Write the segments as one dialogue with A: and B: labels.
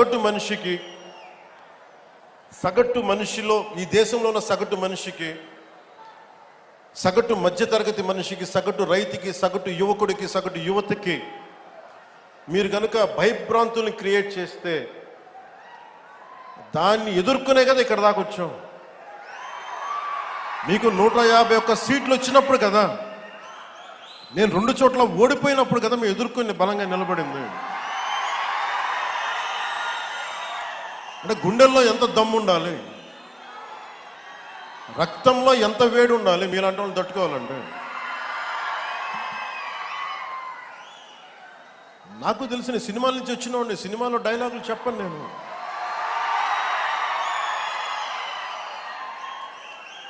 A: సగటు మనిషికి సగటు మనిషిలో ఈ దేశంలో ఉన్న సగటు మనిషికి సగటు మధ్యతరగతి మనిషికి సగటు రైతుకి సగటు యువకుడికి సగటు యువతకి మీరు కనుక భయభ్రాంతుల్ని క్రియేట్ చేస్తే దాన్ని ఎదుర్కొనే కదా ఇక్కడ దాకా వచ్చాం. మీకు నూట యాభై ఒక్క సీట్లు వచ్చినప్పుడు కదా నేను రెండు చోట్ల ఓడిపోయినప్పుడు కదా మేము ఎదుర్కొని బలంగా నిలబడింది. అంటే గుండెల్లో ఎంత దమ్ము ఉండాలి? రక్తంలో ఎంత వేడి ఉండాలి? మీలాంటి వాళ్ళు తట్టుకోవాలంటే. నాకు తెలిసిన సినిమాల నుంచి వచ్చిన సినిమాలో డైలాగులు చెప్పను నేను.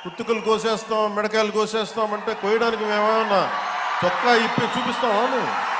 A: పుత్తుకలు కోసేస్తాం మిడకాయలు కోసేస్తాం అంటే కోయడానికి మేమేమన్నా చొక్కా ఇప్పి చూపిస్తామా నువ్వు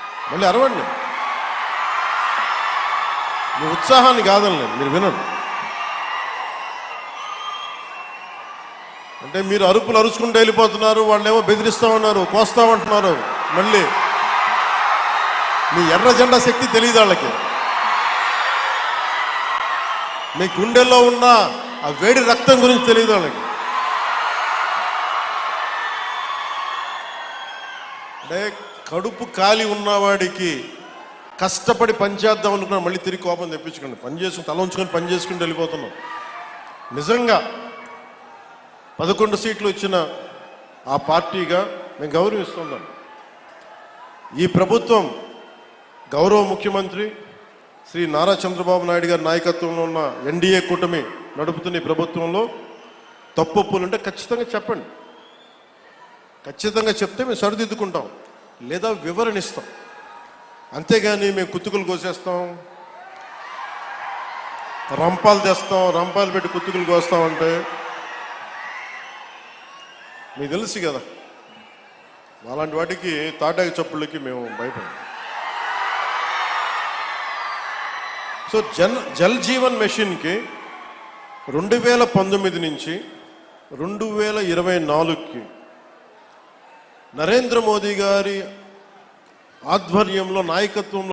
A: మళ్ళీ అరవండి. మీ ఉత్సాహాన్ని కాదండి మీరు వినండి. అంటే మీరు అరుపులు అరుచుకుంటూ వెళ్ళిపోతున్నారు వాళ్ళేమో కోస్తా కోస్తామంటున్నారు మళ్ళీ మీ ఎర్ర జెండా శక్తి తెలియదు వాళ్ళకి. మీ గుండెల్లో ఉన్న ఆ వేడి రక్తం గురించి తెలియదు వాళ్ళకి. అంటే కడుపు కాలి ఉన్నవాడికి కష్టపడి పనిచేద్దాం అనుకున్నాను మళ్ళీ తిరిగి కోపం తెప్పించుకోండి పని చేసుకుని తల ఉంచుకొని పని చేసుకుంటూ వెళ్ళిపోతున్నాం. నిజంగా పదకొండు సీట్లు ఇచ్చిన ఆ పార్టీగా మేము గౌరవిస్తున్నాం. ఈ ప్రభుత్వం గౌరవ ముఖ్యమంత్రి శ్రీ నారా చంద్రబాబు నాయుడు గారి నాయకత్వంలో ఉన్న ఎన్డీఏ కూటమి నడుపుతున్న ఈ ప్రభుత్వంలో తప్పులు ఉంటే ఖచ్చితంగా చెప్పండి. ఖచ్చితంగా చెప్తే మేము సరిదిద్దుకుంటాం. లేదా వివరణ ఇస్తాం అంతేగాని మేము కుత్తుకులు కోసేస్తాం. రంపాలు తెస్తాం రంపాలు పెట్టి కుత్తుకులు కోస్తామంటే మీకు తెలుసు కదా అలాంటి వాటికి తాటాకి చప్పుళ్ళకి మేము భయపడం సో జన్ జల్ జీవన్ మెషిన్కి రెండు వేల పంతొమ్మిది నుంచి రెండు వేల ఇరవై నాలుగుకి నరేంద్ర మోదీ గారి ఆధ్వర్యంలో నాయకత్వంలో